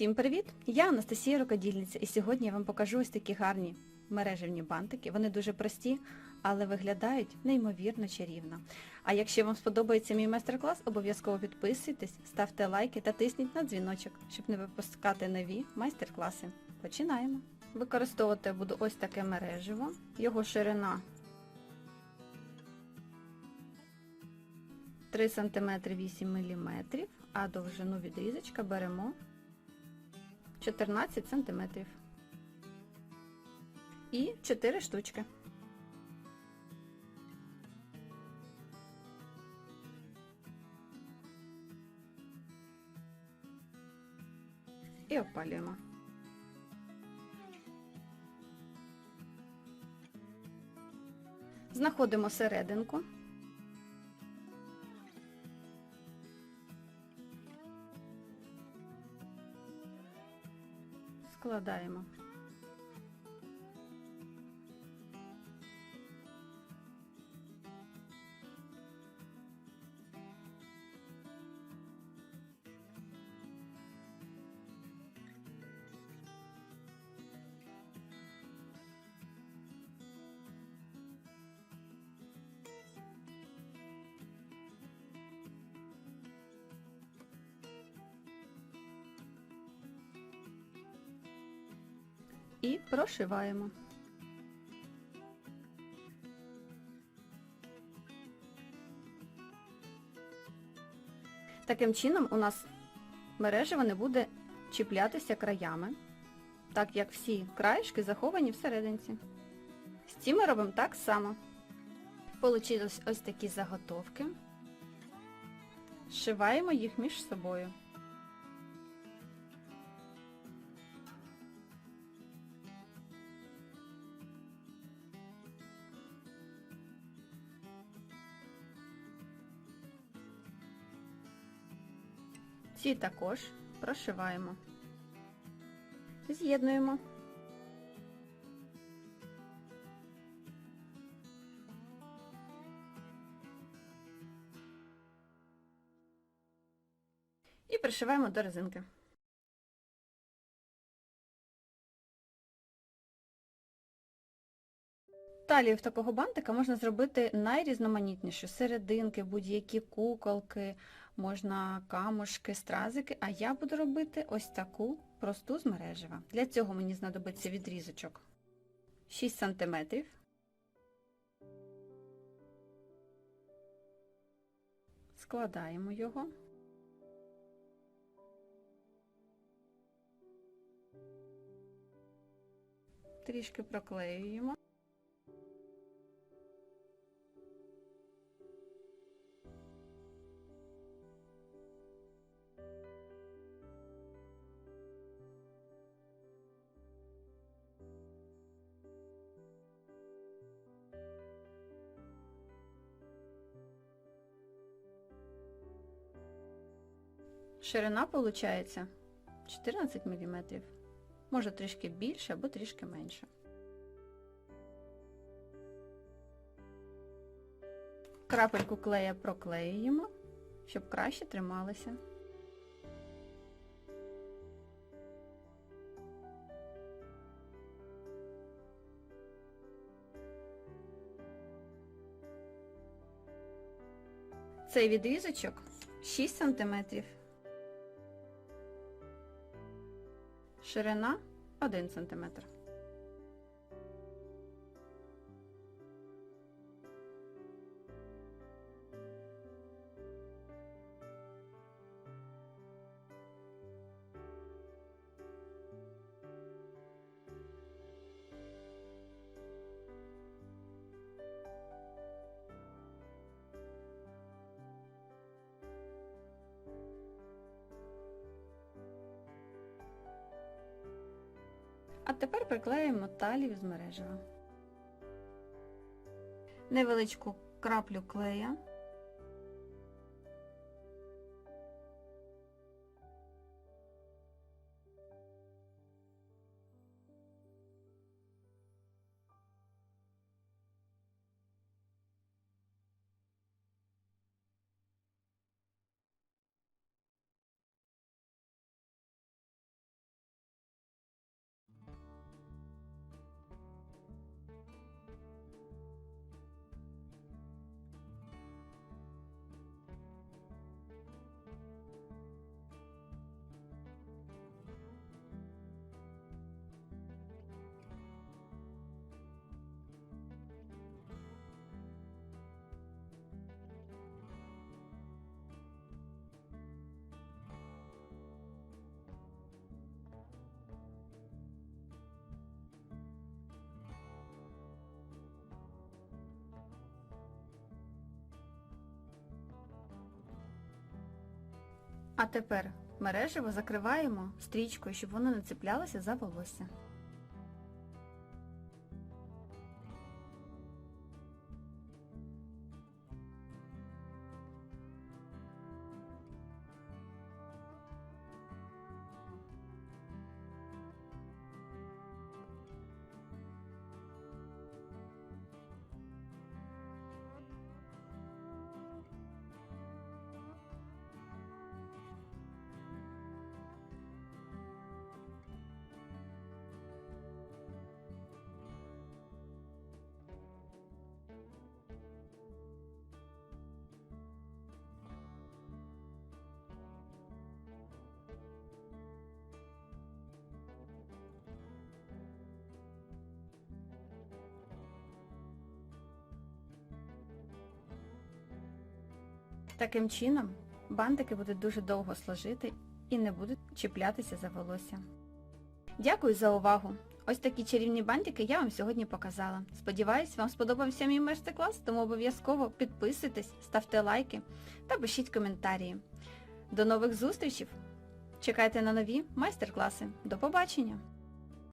Всім привіт! Я Анастасія Рукодільниця і сьогодні я вам покажу ось такі гарні мережевні бантики. Вони дуже прості, але виглядають неймовірно чарівно. А якщо вам сподобається мій майстер-клас, обов'язково підписуйтесь, ставте лайки та тисніть на дзвіночок, щоб не випускати нові майстер-класи. Починаємо! Використовувати буду ось таке мереживо. Його ширина 3 см 8 мм, а довжину відрізочка беремо 14 см. І 4 штучки. І опалюємо. Знаходимо серединку. Складаємо. І прошиваємо. Таким чином у нас мережево не буде чіплятися краями, так як всі краєшки заховані всерединці. З цим ми робимо так само. Получились ось такі заготовки. Зшиваємо їх між собою. Ці також прошиваємо. З'єднуємо. І пришиваємо до резинки. Талію в такого бантика можна зробити найрізноманітнішу. Серединки, будь-які куколки, можна камушки, стразики, а я буду робити ось таку просту з мережева. Для цього мені знадобиться відрізочок 6 см. Складаємо його. Трішки проклеюємо. Ширина виходить 14 мм. Може трішки більше або трішки менше. Крапельку клея проклеюємо, щоб краще трималося. Цей відрізочок 6 см. Ширина 1 см. А тепер приклеїмо талію з мережева. Невеличку краплю клея. А тепер мережево закриваємо стрічкою, щоб воно не цеплялося за волосся. Таким чином бантики будуть дуже довго служити і не будуть чіплятися за волосся. Дякую за увагу! Ось такі чарівні бантики я вам сьогодні показала. Сподіваюсь, вам сподобався мій майстер-клас, тому обов'язково підписуйтесь, ставте лайки та пишіть коментарі. До нових зустрічей! Чекайте на нові майстер-класи. До побачення!